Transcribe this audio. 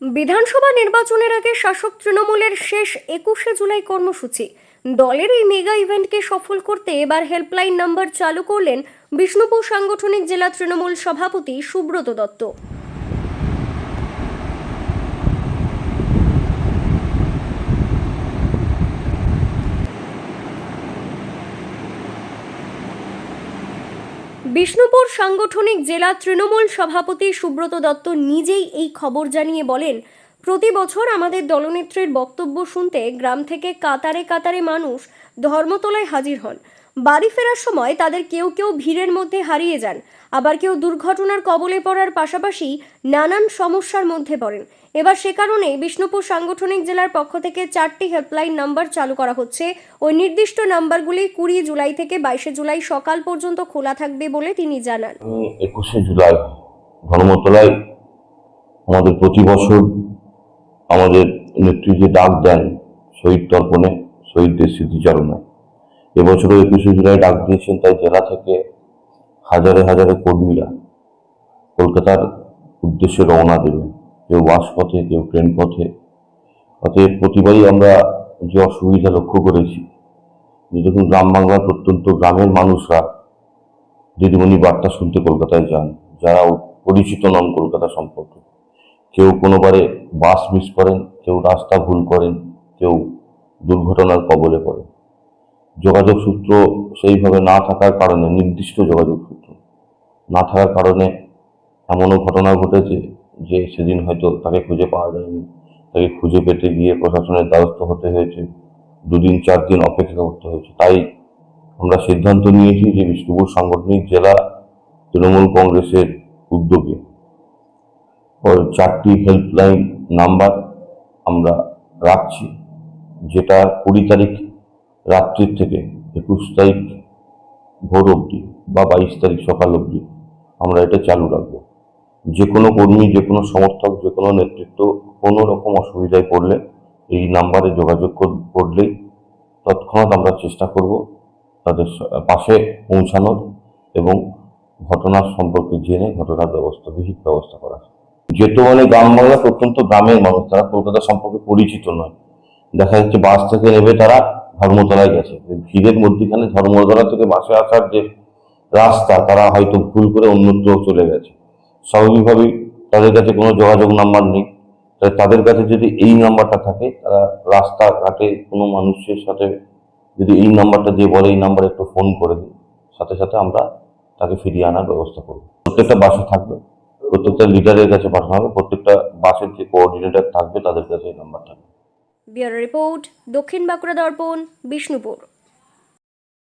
বিধানসভা নির্বাচনের আগে শাসক তৃণমূলের শেষ একুশে জুলাই কর্মসূচি। দলের এই মেগা ইভেন্টকে সফল করতে এবার হেল্পলাইন নাম্বার চালু করলেন বিষ্ণুপুর সাংগঠনিক জেলা তৃণমূল সভাপতি সুব্রত দত্ত। বিষ্ণুপুর সাংগঠনিক জেলা তৃণমূল সভাপতি সুব্রত দত্ত নিজেই এই খবর জানিয়ে বলেন, প্রতি বছর আমাদের দলনেত্রীর বক্তব্য শুনতে গ্রাম থেকে কাতারে কাতারে মানুষ ধর্মতলায় হাজির হন। বাড়ি ফেরার সময় তাদের কেউ কেউ ভিড়ের মধ্যে হারিয়ে যান। আবার কেউ দুর্ঘটনার কবলে পড়ার পাশাপাশি নানান সমস্যার মধ্যে পড়েন। এবার সে কারণে বিষ্ণুপুর সাংগঠনিক জেলার পক্ষ থেকে চারটি হেল্পলাইন নাম্বার চালু করা হচ্ছে। ওই নির্দিষ্ট নাম্বারগুলি কুড়ি জুলাই থেকে বাইশে জুলাই সকাল পর্যন্ত খোলা থাকবে বলে তিনি জানান। একুশে জুলাই ধর্মতলায় আমাদের প্রতি বছর আমাদের নেত্রী যে ডাক দেন শহীদ তর্পণে, শহীদদের স্মৃতিচারণে। এবছরও একুশে জুলাই ডাক দিয়েছেন তাই জেলা থেকে হাজারে হাজারে কর্মীরা কলকাতার উদ্দেশ্যে রওনা দেবে। কেউ বাস পথে কেউ ট্রেন পথে অতএব প্রতিবারই আমরা যে অসুবিধা লক্ষ্য করেছি, যে দেখুন গ্রাম বাংলার প্রত্যন্ত গ্রামের মানুষরা দিদিমণি বার্তা শুনতে কলকাতায় যান, যারা পরিচিত নন কলকাতা সম্পর্কে। কেউ কোনোবারে বাস মিস করেন, কেউ রাস্তা ভুল করেন, কেউ দুর্ঘটনার কবলে পড়েন। যোগাযোগ সূত্র সেইভাবে না থাকার কারণে, নির্দিষ্ট যোগাযোগ সূত্র না থাকার কারণে এমনও ঘটনা ঘটেছে যে সেদিন হয়তো তাকে খুঁজে পাওয়া যায়নি। তাকে খুঁজে পেতে গিয়ে প্রশাসনের দ্বারস্থ হতে হয়েছে। দুদিন, চার দিন অপেক্ষা করতে হয়েছে। তাই আমরা সিদ্ধান্ত নিয়েছি যে বিষ্ণুপুর সাংগঠনিক জেলা তৃণমূল কংগ্রেসের উদ্যোগে চারটি হেল্পলাইন নাম্বার আমরা রাখছি, যেটা কুড়ি তারিখ রাত্রির থেকে একুশ তারিখ ভোর অবধি বা বাইশ তারিখ সকাল অবধি আমরা এটা চালু রাখব। যে কোনো কর্মী, যে কোনো সমর্থক, যে কোনো নেতৃত্ব কোনো রকম অসুবিধায় পড়লে এই নাম্বারে যোগাযোগ করলেই তৎক্ষণাৎ আমরা চেষ্টা করব তাদের পাশে পৌঁছানোর এবং ঘটনার সম্পর্কে জেনে ঘটনার ব্যবস্থা বিহিত ব্যবস্থা করা যেহেতু মানে গ্রাম বাংলা প্রত্যন্ত গ্রামের মানুষ, তারা কলকাতা সম্পর্কে পরিচিত নয়। দেখা যাচ্ছে বাস থেকে নেবে তারা ধর্মতলায় গেছে। ভিড়ের মধ্যেখানে ধর্মতলা থেকে বাসে আসার যে রাস্তা, তারা হয়তো ভুল করে অন্যত্র চলে গেছে। স্বাভাবিকভাবেই তাদের কাছে কোনো যোগাযোগ নাম্বার নেই। তাই তাদের কাছে যদি এই নাম্বারটা থাকে, তারা রাস্তাঘাটে কোনো মানুষের সাথে যদি এই নাম্বারটা দিয়ে বলে, এই নাম্বারে একটু ফোন করে দিন। সাথে সাথে আমরা তাকে ফিরিয়ে আনার ব্যবস্থা করব। প্রত্যেকটা বাসে থাকবে। প্রত্যেকটা লিডারের কাছে পাঠানো হবে। প্রত্যেকটা বাসের যে কোঅর্ডিনেটর থাকবে, তাদের কাছে এই নাম্বার থাকবে। ব্যুরো রিপোর্ট দক্ষিণ বাঁকুড়া দর্পণ বিষ্ণুপুর।